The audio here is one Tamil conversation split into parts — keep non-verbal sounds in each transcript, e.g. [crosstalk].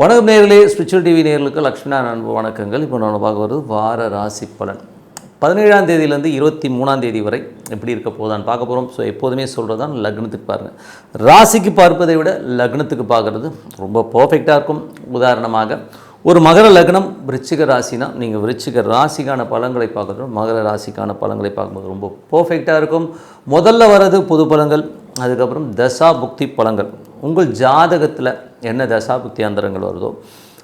வணக்கம் நேர்களே ஸ்பிரிச்சுவல் டிவி நேர்களுக்கு லக்ஷ்மணா அன்பு வணக்கங்கள். இப்போ நான் பார்க்க வருது வார ராசி பலன். பதினேழாம் தேதியிலேருந்து இருபத்தி மூணாம் தேதி வரை எப்படி இருக்க போதான் பார்க்க போகிறோம் ஸோ எப்போதுமே சொல்கிறது தான் லக்னத்துக்கு பாருங்கள் ராசிக்கு பார்ப்பதை விட லக்னத்துக்கு பார்க்குறது ரொம்ப பர்ஃபெக்டாக இருக்கும். உதாரணமாக ஒரு மகர லக்னம் விருச்சிக ராசினா நீங்கள் விருச்சிக ராசிக்கான பலன்களை பார்க்குறோம் மகர ராசிக்கான பலன்களை பார்க்கும்போது ரொம்ப பர்ஃபெக்டாக இருக்கும். முதல்ல வர்றது பொது பலன்கள் அதுக்கப்புறம் தசா புக்தி பலன்கள். உங்கள் ஜாதகத்தில் என்ன தசா புக்தி அந்தரங்கள் வருதோ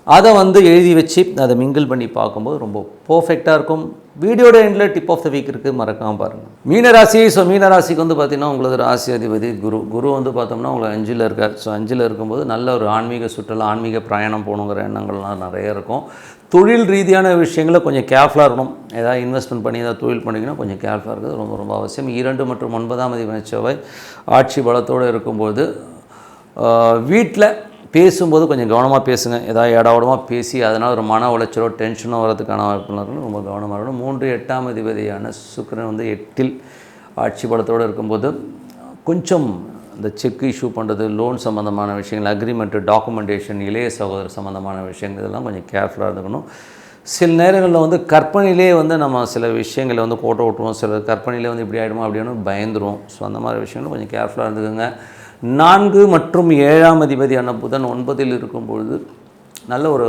அதை வந்து எழுதி வச்சு அதை மிங்கிள் பண்ணி பார்க்கும்போது ரொம்ப பர்ஃபெக்டாக இருக்கும். வீடியோட எண்டில் டிப் ஆஃப் த வீக் இருக்குது மறக்காமல் பாருங்கள் மீனராசி ஸோ மீனராசிக்கு வந்து பார்த்திங்கன்னா உங்களது ராசி அதிபதி குரு. குரு வந்து பார்த்தோம்னா உங்களை அஞ்சில் இருக்கார். ஸோ அஞ்சில் இருக்கும்போது நல்ல ஒரு ஆன்மீக சுற்றுலா ஆன்மீக பிரயாணம் போகணுங்கிற எண்ணங்கள்லாம் நிறைய இருக்கும். தொழில் ரீதியான விஷயங்களை கொஞ்சம் கேர்ஃபுல்லாக இருக்கணும். ஏதாவது இன்வெஸ்ட்மெண்ட் பண்ணி ஏதாவது தொழில் பண்ணிங்கன்னா கொஞ்சம் கேர்ஃபுல்லாக இருக்கிறது ரொம்ப ரொம்ப அவசியம். இரண்டு மற்றும் ஒன்பதாம் அதிபதி செவ்வாய் ஆட்சி பலத்தோடு இருக்கும்போது வீட்டில் பேசும்போது கொஞ்சம் கவனமாக பேசுங்க. ஏதாவது இடவடமாக பேசி அதனால் ஒரு மன உளைச்சலோ டென்ஷனோ வரதுக்கான வாய்ப்புகள் இருக்கணும் ரொம்ப கவனமாக இருக்கணும். மூன்று எட்டாம் அதிபதியான சுக்கரன் வந்து எட்டில் ஆட்சி பலத்தோடு இருக்கும்போது கொஞ்சம் இந்த செக் இஷ்யூ பண்ணுறது லோன் சம்மந்தமான விஷயங்கள் அக்ரிமெண்ட்டு டாக்குமெண்டேஷன் இளைய சகோதரர் சம்மந்தமான விஷயங்கள் இதெல்லாம் கொஞ்சம் கேர்ஃபுல்லாக இருந்துக்கணும். சில நேரங்களில் வந்து கற்பனையிலே வந்து நம்ம சில விஷயங்களை வந்து கோட்டை விட்டுருவோம் சில கற்பனையிலே வந்து இப்படி ஆகிடுமா அப்படின்னு பயந்துருவோம். ஸோ அந்த மாதிரி விஷயங்களும் கொஞ்சம் கேர்ஃபுல்லாக இருந்துக்கோங்க. நான்கு மற்றும் ஏழாம் அதிபதியான புதன் ஒன்பதில் இருக்கும் பொழுது நல்ல ஒரு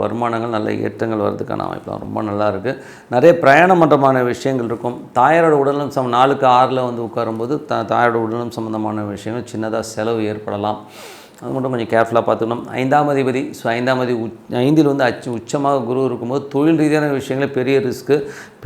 வருமானங்கள் நல்ல ஏற்றங்கள் வர்றதுக்கான வாய்ப்புலாம் ரொம்ப நல்லா இருக்குது நிறைய பிரயாணம் பண்ணுறமான விஷயங்கள் இருக்கும். தாயாரோட உடல்நலம் சம் நாலுக்கு ஆறில் வந்து உட்காரும்போது த தாயாரோட உடல்நலம் சம்மந்தமான விஷயங்கள் சின்னதாக செலவு ஏற்படலாம். அது மட்டும் கொஞ்சம் கேர்ஃபுல்லாக பார்த்துக்கணும். ஐந்தாம் அதிபதி ஸோ ஐந்தாம் அதிபதி உச் ஐந்தில் வந்து அச்சு உச்சமாக குரு இருக்கும்போது தொழில் ரீதியான விஷயங்கள பெரிய ரிஸ்க்கு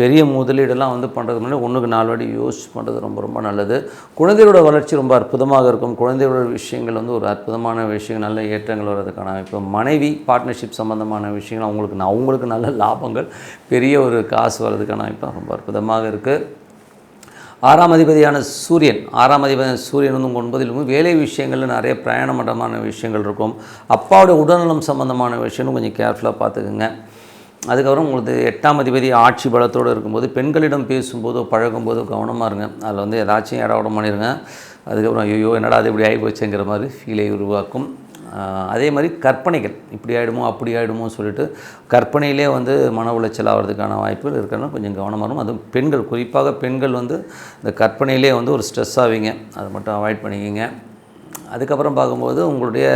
பெரிய முதலீடெல்லாம் வந்து பண்ணுறது முன்னாடி ஒன்றுக்கு நாலு வாடி யோசிச்சு பண்ணுறது ரொம்ப ரொம்ப நல்லது. குழந்தைகளோட வளர்ச்சி ரொம்ப அற்புதமாக இருக்கும். குழந்தைகளோட விஷயங்கள் வந்து ஒரு அற்புதமான விஷயங்கள் நல்ல ஏற்றங்கள் வர்றதுக்கான இப்போ மனைவி பார்ட்னர்ஷிப் சம்மந்தமான விஷயங்கள் அவங்களுக்கு அவங்களுக்கு நல்ல லாபங்கள் பெரிய ஒரு காசு வர்றதுக்கான இப்போ ரொம்ப அற்புதமாக இருக்குது ஆறாம் அதிபதியான சூரியன் ஆறாம் அதிபதியான சூரியன் வந்து உங்கள் ஒன்பதிலும் வேலை விஷயங்களில் நிறைய பிரயாணமட்டமான விஷயங்கள் இருக்கும். அப்பாவோட உடல்நலம் சம்மந்தமான விஷயமும் கொஞ்சம் கேர்ஃபுல்லாக பார்த்துக்குங்க. அதுக்கப்புறம் உங்களுக்கு எட்டாம் அதிபதி ஆட்சி பலத்தோடு இருக்கும்போது பெண்களிடம் பேசும்போதோ பழகும்போதோ கவனமாக இருங்க. அதில் வந்து ஏதாச்சும் இடம் பண்ணிடுங்க அதுக்கப்புறம் ஐயோ என்னடா அது இப்படி ஆகி போச்சுங்கிற மாதிரி ஃபீலை உருவாக்கும். அதே மாதிரி கற்பனைகள். இப்படி ஆகிடுமோ அப்படி ஆகிடுமோ சொல்லிட்டு கற்பனையிலே வந்து மன உளைச்சல் ஆகிறதுக்கான வாய்ப்புகள் இருக்கிறனா கொஞ்சம் கவனமாக இருக்கும் அதுவும் பெண்கள் குறிப்பாக பெண்கள் வந்து இந்த கற்பனையிலே வந்து ஒரு ஸ்ட்ரெஸ் ஆவீங்க. அதை மட்டும் அவாய்ட் பண்ணிக்கிங்க. அதுக்கப்புறம் பார்க்கும்போது உங்களுடைய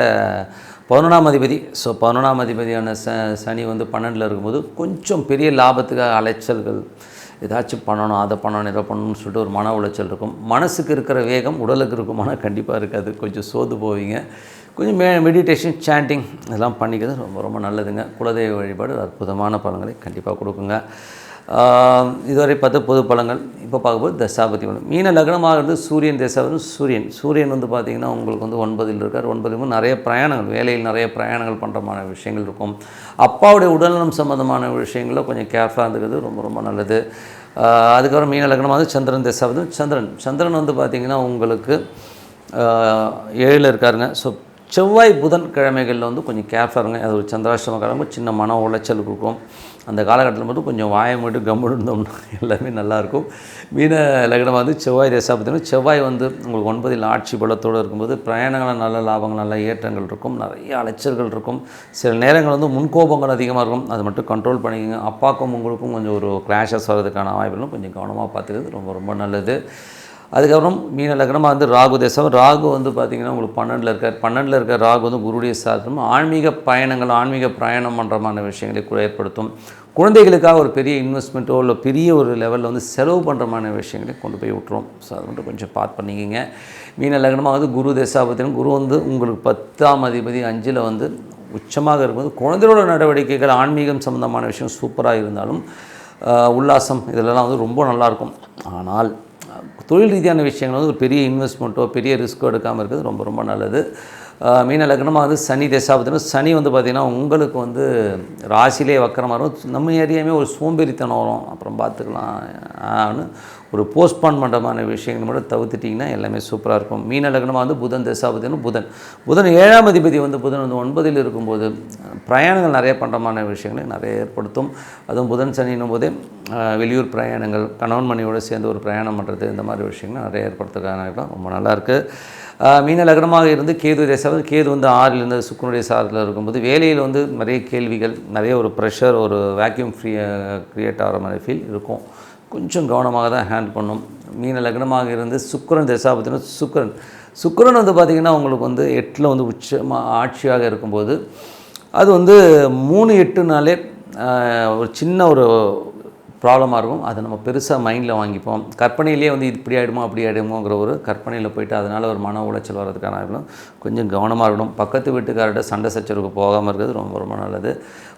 பதினொன்றாம் அதிபதி ஸோ பதினொன்றாம் அதிபதியான ச சனி வந்து பன்னெண்டில் இருக்கும்போது கொஞ்சம் பெரிய லாபத்துக்காக அலைச்சல்கள் ஏதாச்சும் பண்ணணும் அதை பண்ணணும் இதை பண்ணணும்னு சொல்லிட்டு ஒரு மன உளைச்சல் இருக்கும். மனசுக்கு இருக்கிற வேகம் உடலுக்கு இருக்குமானா கண்டிப்பாக இருக்காது. கொஞ்சம் சோர்ந்து போவீங்க. கொஞ்சம் மே மெடிடேஷன் சாண்டிங் இதெல்லாம் பண்ணிக்கிறது ரொம்ப ரொம்ப நல்லதுங்க. குலதெய்வ வழிபாடு அற்புதமான பலன்களை கண்டிப்பாக கொடுக்குங்க. இதுவரை பார்த்து பொது பலங்கள் இப்போ பார்க்கும்போது தசாபதி பலம் மீன லக்னமாகிறது சூரியன் தசாபதி சூரியன். சூரியன் வந்து பார்த்திங்கன்னா உங்களுக்கு வந்து ஒன்பதில் இருக்கார். ஒன்பதிலும் நிறைய பிரயாணங்கள் வேலையில் நிறைய பிரயாணங்கள் பண்ணுறமான விஷயங்கள் இருக்கும். அப்பாவுடைய உடல்நலம் சம்மந்தமான விஷயங்களில் கொஞ்சம் கேர்ஃபுல்லாக இருந்துக்கிறது ரொம்ப ரொம்ப நல்லது. அதுக்கப்புறம் மீன லக்னமாக சந்திரன் தசாபதி சந்திரன் சந்திரன் வந்து பார்த்திங்கன்னா உங்களுக்கு ஏழில் இருக்காருங்க. ஸோ செவ்வாய் புதன் கிழமைகளில் வந்து கொஞ்சம் கேர்ஃபுல்லாக இருங்க. அது ஒரு சந்திராஷ்டம கிழமை சின்ன மன உளைச்சல் கொடுக்கும் அந்த காலகட்டத்தில் மட்டும் கொஞ்சம் வாயை மட்டும் கம்முன்னு இருந்தோம்னா [laughs] எல்லாமே நல்லாயிருக்கும் மீன லக்னம் வந்து செவ்வாய் தேசா பார்த்தீங்கன்னா செவ்வாய் வந்து உங்களுக்கு ஒன்பதில் ஆட்சி பலத்தோடு இருக்கும்போது பிரயாணங்கள் நல்ல லாபங்கள் நல்ல ஏற்றங்கள் இருக்கும். நிறைய அலைச்சல்கள் இருக்கும். சில நேரங்கள் வந்து முன்கோபங்கள் அதிகமாக இருக்கும். அதை மட்டும் கண்ட்ரோல் பண்ணிக்கோங்க. அப்பாக்கும் உங்களுக்கும் கொஞ்சம் ஒரு கிளாஷஸ் வர்றதுக்கான வாய்ப்புகளும் கொஞ்சம் கவனமாக பார்த்துக்கிறது ரொம்ப ரொம்ப நல்லது. அதுக்கப்புறம் மீன லக்னமாக வந்து ராகு தேசம். ராகு வந்து பார்த்திங்கன்னா உங்களுக்கு பன்னெண்டில் இருக்கார். பன்னெண்டில் இருக்கிற ராகு வந்து குருடைய சாதனம் ஆன்மீக பயணங்கள் ஆன்மீக பிரயாணம் பண்ணுறமான விஷயங்களை கூட ஏற்படுத்தும். குழந்தைகளுக்காக ஒரு பெரிய இன்வெஸ்ட்மெண்ட்டோ இல்லை பெரிய ஒரு லெவலில் வந்து செலவு பண்ணுறமான விஷயங்களை கொண்டு போய் விட்டுரும். ஸோ அது மட்டும் கொஞ்சம் பார்த்து பண்ணிக்கிங்க. மீன லக்னமாக வந்து குரு தேசாபத்தினம் குரு வந்து உங்களுக்கு பத்தாம் அதிபதி அஞ்சில் வந்து உச்சமாக இருக்கும்போது குழந்தைகளோட நடவடிக்கைகள் ஆன்மீகம் சம்மந்தமான விஷயம் சூப்பராக இருந்தாலும் உல்லாசம் இதிலெல்லாம் வந்து ரொம்ப நல்லாயிருக்கும் ஆனால் தொழில் ரீதியான விஷயங்கள் வந்து ஒரு பெரிய இன்வெஸ்ட்மெண்ட்டோ பெரிய ரிஸ்க்கோ எடுக்காமல் இருக்கிறது ரொம்ப ரொம்ப நல்லது மீன லக்னமாக வந்து சனி தசாபத்தினா சனி வந்து பார்த்திங்கன்னா உங்களுக்கு வந்து ராசிலே வக்கரமாக இருக்கும் நம்ம ஏரியாவே ஒரு சோம்பேறித்தனம் வரும் அப்புறம் பார்த்துக்கலாம் ஒரு போஸ்ட்பான் பண்ணுறமான விஷயங்கள் மட்டும் தவிர்த்துட்டிங்கன்னா எல்லாமே சூப்பராக இருக்கும். மீன லக்னமாக வந்து புதன் தசாபத்தினம் புதன். புதன் ஏழாம் அதிபதி வந்து புதன் வந்து ஒன்பதில் இருக்கும்போது பிரயாணங்கள் நிறைய பண்ணுறமான விஷயங்களை நிறைய ஏற்படுத்தும். அதுவும் புதன் சனின்னும் போதே வெளியூர் பிரயாணங்கள் கணவன் மணியோடு சேர்ந்து ஒரு பிரயாணம் பண்ணுறது இந்த மாதிரி விஷயங்கள் நிறைய ஏற்படுத்துறதுக்கான ரொம்ப நல்லாயிருக்கு மீன லக்னமாக இருந்து கேது தசாவது கேது வந்து ஆறிலிருந்து சுக்குனுடைய சாரில் இருக்கும்போது வேலையில் வந்து நிறைய கேள்விகள் நிறைய ஒரு ப்ரெஷர் ஒரு வேக்யூம் ஃப்ரீ க்ரியேட் ஆகிற மாதிரி ஃபீல் இருக்கும். கொஞ்சம் கவனமாக தான் ஹேண்ட் பண்ணும். மீன லக்னமாக இருந்து சுக்கரன் தசாபத்தினா சுக்கிரன். சுக்கரன் வந்து பார்த்திங்கன்னா உங்களுக்கு வந்து எட்டில் வந்து உச்சமாக ஆட்சியாக இருக்கும்போது அது வந்து மூணு எட்டுனாலே ஒரு சின்ன ஒரு ப்ராப்ளமாக இருக்கும். அதை நம்ம பெருசாக மைண்டில் வாங்கிப்போம். கற்பனையிலேயே வந்து இது இப்படி ஆகிடுமோ அப்படி ஆகிடுமோங்கிற ஒரு கற்பனையில் போயிட்டு அதனால் ஒரு மன உளைச்சல் வர்றதுக்கான இருக்கணும் கொஞ்சம் கவனமாக இருக்கணும். பக்கத்து வீட்டுக்காரர்கிட்ட சண்டை சச்சரவுக்கு போகாமல் இருக்கிறது ரொம்ப ரொம்ப நல்லது.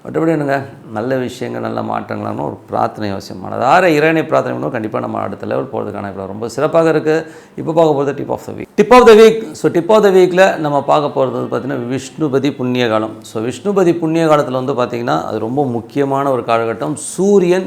மற்றபடி என்னங்க? நல்ல விஷயங்கள் நல்ல மாற்றங்களான ஒரு பிரார்த்தனை அவசியம். மனதார இறைவனை பிரார்த்தனை பண்ணுவோம். கண்டிப்பாக நம்ம அடுத்த லெவல் போகிறதுக்கான இப்போ ரொம்ப சிறப்பாக இருக்குது இப்போ பார்க்க போகிறது tip of the week tip of the week so tip of the வீக்கில் நம்ம பார்க்க போகிறது வந்து பார்த்திங்கன்னா விஷ்ணுபதி புண்ணிய காலம். ஸோ விஷ்ணுபதி புண்ணிய காலத்தில் வந்து பார்த்திங்கன்னா அது ரொம்ப முக்கியமான ஒரு காலகட்டம். சூரியன்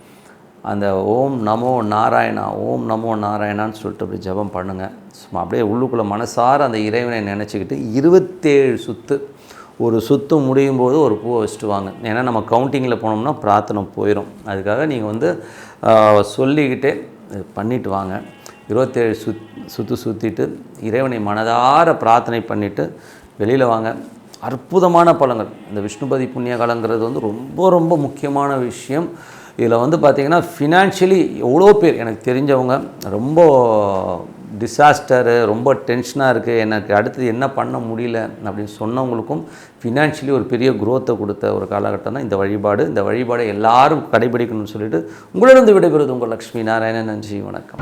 அந்த ஓம் நமோ நாராயணா ஓம் நமோ நாராயணான்னு சொல்லிட்டு அப்படி ஜெபம் பண்ணுங்கள் சும்மா அப்படியே உள்ளுக்குள்ளே மனசார அந்த இறைவனை நினச்சிக்கிட்டு இருபத்தேழு சுத்து. ஒரு சுத்து முடியும் போது ஒரு பூவை வச்சுட்டு வாங்க. ஏன்னா நம்ம கவுண்டிங்கில் போனோம்னா பிரார்த்தனை போயிடும் அதுக்காக நீங்கள் வந்து சொல்லிக்கிட்டே பண்ணிட்டு வாங்க. இருபத்தேழு சுத் சுற்று சுற்றிட்டு இறைவனை மனதார பிரார்த்தனை பண்ணிவிட்டு வெளியில் வாங்க. அற்புதமான பலங்கள் இந்த விஷ்ணுபதி புண்ணிய காலங்கிறது வந்து ரொம்ப ரொம்ப முக்கியமான விஷயம். இதில் வந்து பார்த்திங்கன்னா ஃபினான்ஷியலி எவ்வளோ பேர் எனக்கு தெரிஞ்சவங்க ரொம்ப டிசாஸ்டரு ரொம்ப டென்ஷனாக இருக்குது எனக்கு அடுத்தது என்ன பண்ண முடியல அப்படின்னு சொன்னவங்களுக்கும் ஃபினான்ஷியலி ஒரு பெரிய குரோத்தை கொடுத்த ஒரு காலகட்டம் தான் இந்த வழிபாடு. இந்த வழிபாடை எல்லாரும் கடைபிடிக்கணும்னு சொல்லிட்டு உங்களிடம் விடைபெறுவது உங்கள் லக்ஷ்மி நாராயணன். நன்றி வணக்கம்.